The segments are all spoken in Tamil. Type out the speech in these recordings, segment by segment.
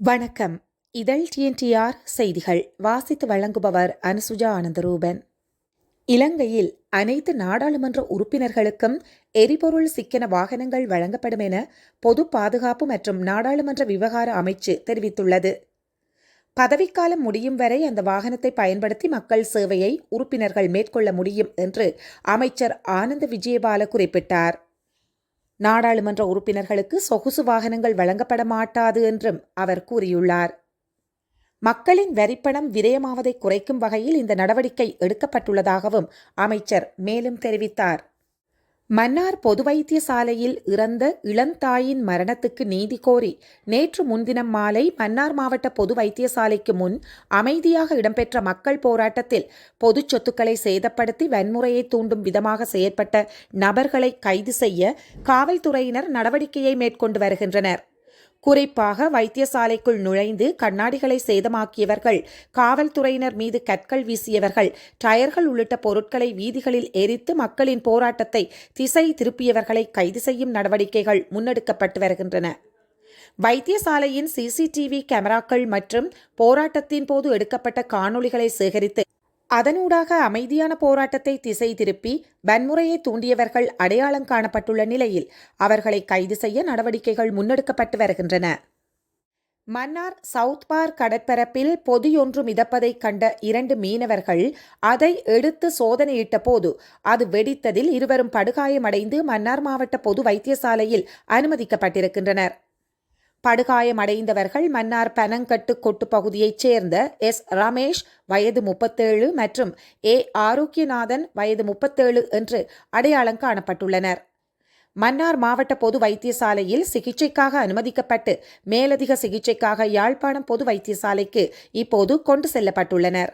வணக்கம். இதழ் டிஎன்டிஆர் செய்திகள் வாசித்து வழங்குபவர் அனுசுஜா ஆனந்தரூபன். இலங்கையில் அனைத்து நாடாளுமன்ற உறுப்பினர்களுக்கும் எரிபொருள் சிக்கன வாகனங்கள் வழங்கப்படும் என பொது பாதுகாப்பு மற்றும் நாடாளுமன்ற விவகார அமைச்சு தெரிவித்துள்ளது. பதவிக்காலம் முடியும் வரை அந்த வாகனத்தை பயன்படுத்தி மக்கள் சேவையை உறுப்பினர்கள் மேற்கொள்ள முடியும் என்று அமைச்சர் ஆனந்த விஜயபால குறிப்பிட்டார். நாடாளுமன்ற உறுப்பினர்களுக்கு சொகுசு வாகனங்கள் வழங்கப்பட மாட்டாது என்றும் அவர் கூறியுள்ளார். மக்களின் வரிப்பணம் விரயமாவதை குறைக்கும் வகையில் இந்த நடவடிக்கை எடுக்கப்பட்டுள்ளதாகவும் அமைச்சர் மேலும் தெரிவித்தார். மன்னார் பொது வைத்தியசாலையில் இறந்த இளந்தாயின் மரணத்துக்கு நீதி கோரி நேற்று முன்தினம் மாலை மன்னார் மாவட்ட பொது வைத்தியசாலைக்கு முன் அமைதியாக இடம்பெற்ற மக்கள் போராட்டத்தில் பொது சொத்துக்களை சேதப்படுத்தி வன்முறையை தூண்டும் விதமாக செயற்பட்ட நபர்களை கைது செய்ய காவல்துறையினர் நடவடிக்கையை மேற்கொண்டு வருகின்றனர். குறிப்பாக வைத்தியசாலைக்குள் நுழைந்து கண்ணாடிகளை சேதமாக்கியவர்கள் காவல்துறையினர் மீது கற்கள் வீசியவர்கள் டயர்கள் உள்ளிட்ட பொருட்களை வீதிகளில் எரித்து மக்களின் போராட்டத்தை திசை திருப்பியவர்களை கைது செய்யும் நடவடிக்கைகள் முன்னெடுக்கப்பட்டு வருகின்றன. வைத்தியசாலையின் சிசிடிவி கேமராக்கள் மற்றும் போராட்டத்தின் போது எடுக்கப்பட்ட காணொளிகளை சேகரித்து அதனூடாக அமைதியான போராட்டத்தை திசை திருப்பி வன்முறையை தூண்டியவர்கள் அடையாளம் காணப்பட்டுள்ள நிலையில் அவர்களை கைது செய்ய நடவடிக்கைகள் முன்னெடுக்கப்பட்டு வருகின்றன. மன்னார் சவுத் பார்க் கடற்பரப்பில் பொதியொன்று மிதப்பதைக் கண்ட இரண்டு மீனவர்கள் அதை எடுத்து சோதனையிட்ட போது அது வெடித்ததில் இருவரும் படுகாயமடைந்து மன்னார் மாவட்ட பொது வைத்தியசாலையில் அனுமதிக்கப்பட்டிருக்கின்றனர். படுகாயமடைந்தவர்கள் மன்னார் பனங்கட்டு கொட்டு பகுதியைச் சேர்ந்த எஸ். ரமேஷ் வயது முப்பத்தேழு மற்றும் ஏ. ஆரோக்கியநாதன் வயது முப்பத்தேழு என்று அடையாளம் காணப்பட்டுள்ளனர். மன்னார் மாவட்ட பொது வைத்தியசாலையில் சிகிச்சைக்காக அனுமதிக்கப்பட்டு மேலதிக சிகிச்சைக்காக யாழ்ப்பாணம் பொது வைத்தியசாலைக்கு இப்போது கொண்டு செல்லப்பட்டுள்ளனர்.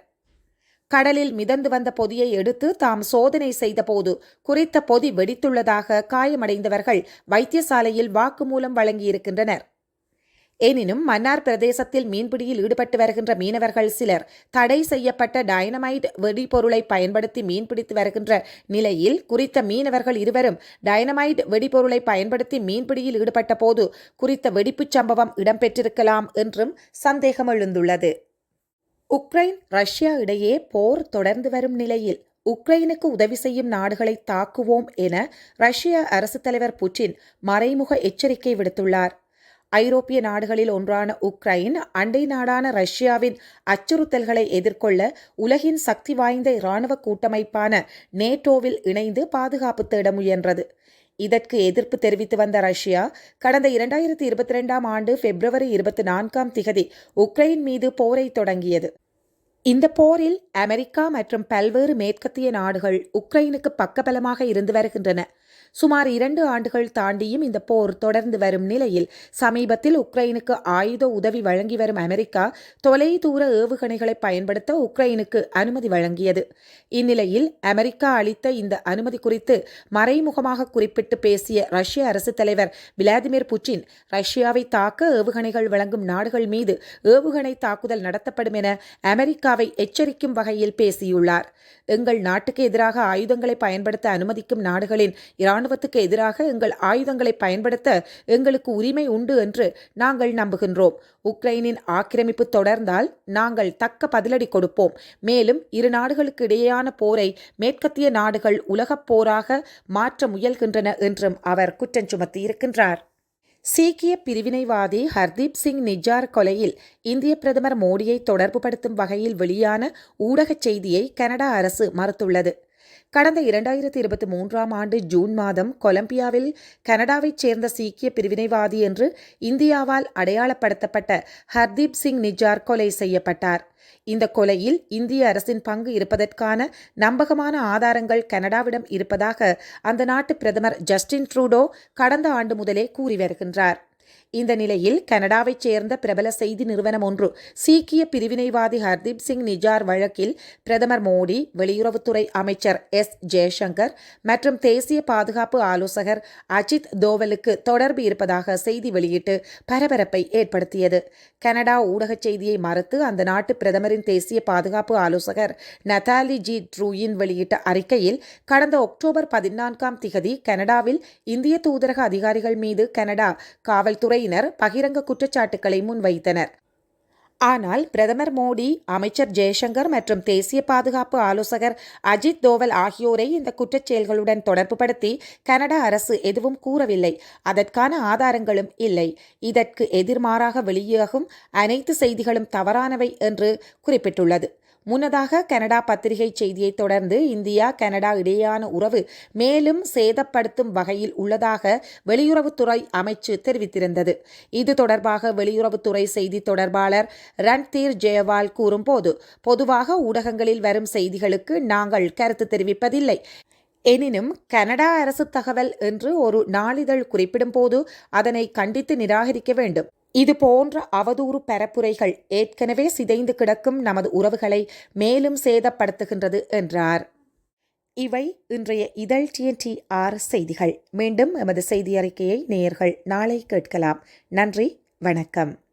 கடலில் மிதந்து வந்த பொதியை எடுத்து தாம் சோதனை செய்தபோது குறித்த பொதி வெடித்துள்ளதாக காயமடைந்தவர்கள் வைத்தியசாலையில் வாக்குமூலம் வழங்கியிருக்கின்றனர். எனினும் மன்னார் பிரதேசத்தில் மீன்பிடியில் ஈடுபட்டு வருகின்ற மீனவர்கள் சிலர் தடை செய்யப்பட்ட டைனமைட் வெடிபொருளை பயன்படுத்தி மீன்பிடித்து வருகின்ற நிலையில் குறித்த மீனவர்கள் இருவரும் டைனமைட் வெடிபொருளை பயன்படுத்தி மீன்பிடியில் ஈடுபட்ட போது குறித்த வெடிப்புச் சம்பவம் இடம்பெற்றிருக்கலாம் என்றும் சந்தேகம் எழுந்துள்ளது உக்ரைன் ரஷ்யா இடையே போர் தொடர்ந்து வரும் நிலையில் உக்ரைனுக்கு உதவி செய்யும் நாடுகளை தாக்குவோம் என ரஷ்ய அரசுத் தலைவர் புட்டின் மறைமுக எச்சரிக்கை விடுத்துள்ளார். ஐரோப்பிய நாடுகளில் ஒன்றான உக்ரைன் அண்டை நாடான ரஷ்யாவின் அச்சுறுத்தல்களை எதிர்கொள்ள உலகின் சக்தி வாய்ந்த இராணுவ கூட்டமைப்பான நேட்டோவில் இணைந்து பாதுகாப்பு தேட முயன்றது. இதற்கு எதிர்ப்பு தெரிவித்து வந்த ரஷ்யா கடந்த இரண்டாயிரத்தி இருபத்தி ரெண்டாம் ஆண்டு பிப்ரவரி இருபத்தி நான்காம் திகதி உக்ரைன் மீது போரை தொடங்கியது. இந்த போரில் அமெரிக்கா மற்றும் பல்வேறு மேற்கத்திய நாடுகள் உக்ரைனுக்கு பக்கபலமாக இருந்து வருகின்றன. சுமார் இரண்டு ஆண்டுகள் தாண்டியும் இந்த போர் தொடர்ந்து வரும் நிலையில் சமீபத்தில் உக்ரைனுக்கு ஆயுத உதவி வழங்கி வரும் அமெரிக்கா தொலைதூர ஏவுகணைகளை பயன்படுத்த உக்ரைனுக்கு அனுமதி வழங்கியது. இந்நிலையில் அமெரிக்கா அளித்த இந்த அனுமதி குறித்து மறைமுகமாக குறிப்பிட்டு பேசிய ரஷ்ய அரசு தலைவர் விளாடிமிர் புட்டின் ரஷ்யாவை தாக்க ஏவுகணைகள் வழங்கும் நாடுகள் மீது ஏவுகணை தாக்குதல் நடத்தப்படும் என அமெரிக்காவை எச்சரிக்கும் வகையில் பேசியுள்ளார். எங்கள் நாட்டுக்கு எதிராக ஆயுதங்களை பயன்படுத்த அனுமதிக்கும் நாடுகளின் இராணுவ இராணுவத்துக்கு எதிராக எங்கள் ஆயுதங்களை பயன்படுத்த எங்களுக்கு உரிமை உண்டு என்று நாங்கள் நம்புகின்றோம். உக்ரைனின் ஆக்கிரமிப்பு தொடர்ந்தால் நாங்கள் தக்க பதிலடி கொடுப்போம். மேலும் இரு நாடுகளுக்கு இடையேயான போரை மேற்கத்திய நாடுகள் உலகப் போராக மாற்ற முயல்கின்றன என்றும் அவர் குற்றம் சுமத்தியிருக்கின்றார் சீக்கிய பிரிவினைவாதி ஹர்தீப் சிங் நிஜார் கொலையில் இந்திய பிரதமர் மோடியை தொடர்புபடுத்தும் வகையில் வெளியான ஊடகச் செய்தியை கனடா அரசு மறுத்துள்ளது. கடந்த இரண்டாயிரத்தி இருபத்தி மூன்றாம் ஆண்டு ஜூன் மாதம் கொலம்பியாவில் கனடாவைச் சேர்ந்த சீக்கிய பிரிவினைவாதி என்று இந்தியாவால் அடையாளப்படுத்தப்பட்ட ஹர்தீப் சிங் நிஜார் கொலை செய்யப்பட்டார். இந்த கொலையில் இந்திய அரசின் பங்கு இருப்பதற்கான நம்பகமான ஆதாரங்கள் கனடாவிடம் இருப்பதாக அந்த நாட்டு பிரதமர் ஜஸ்டின் ட்ரூடோ கடந்த ஆண்டு முதலே கூறி வருகின்றார். இந்த நிலையில் கனடாவைச் சேர்ந்த பிரபல செய்தி நிறுவனம் ஒன்று சீக்கிய பிரிவினைவாதி ஹர்தீப் சிங் நிஜார் வழக்கில் பிரதமர் மோடி வெளியுறவுத்துறை அமைச்சர் எஸ். ஜெயசங்கர் மற்றும் தேசிய பாதுகாப்பு ஆலோசகர் அஜித் தோவலுக்கு தொடர்பு இருப்பதாக செய்தி வெளியிட்டு பரபரப்பை ஏற்படுத்தியது. கனடா ஊடகச் செய்தியை மறுத்து அந்த நாட்டு பிரதமரின் தேசிய பாதுகாப்பு ஆலோசகர் நதாலி ஜி. ட்ரூயின் வெளியிட்ட அறிக்கையில் கடந்த அக்டோபர் பதினான்காம் திகதி கனடாவில் இந்திய தூதரக அதிகாரிகள் மீது கனடா காவல்துறை துறையினர் பகிரங்க குற்றச்சாட்டுக்களை முன்வைத்தனர். ஆனால் பிரதமர் மோடி அமைச்சர் ஜெய்சங்கர் மற்றும் தேசிய பாதுகாப்பு ஆலோசகர் அஜித் தோவல் ஆகியோரை இந்த குற்றச்செயல்களுடன் தொடர்புபடுத்தி கனடா அரசு எதுவும் கூறவில்லை. அதற்கான ஆதாரங்களும் இல்லை. இதற்கு எதிர்மாறாக வெளியாகும் அனைத்து செய்திகளும் தவறானவை என்று குறிப்பிட்டுள்ளது. முன்னதாக கனடா பத்திரிகை செய்தியை தொடர்ந்து இந்தியா கனடா இடையேயான உறவு மேலும் சேதப்படுத்தும் வகையில் உள்ளதாக வெளியுறவுத்துறை அமைச்சு தெரிவித்திருந்தது. இது தொடர்பாக வெளியுறவுத்துறை செய்தி தொடர்பாளர் ரன்தீர் ஜெயவால் கூறும்போது பொதுவாக ஊடகங்களில் வரும் செய்திகளுக்கு நாங்கள் கருத்து தெரிவிப்பதில்லை. எனினும் கனடா அரசு தகவல் என்று ஒரு நாளிதழ் குறிப்பிடும்போது அதனை கண்டித்து நிராகரிக்க வேண்டும். இது போன்ற அவதூறு பரப்புரைகள் ஏற்கனவே சிதைந்து கிடக்கும் நமது உறவுகளை மேலும் சேதப்படுத்துகின்றது என்றார். இவை இன்றைய இதழ் டிஎன்டி ஆர் செய்திகள். மீண்டும் எமது செய்தி அறிக்கையை நேயர்கள் நாளை கேட்கலாம். நன்றி வணக்கம்.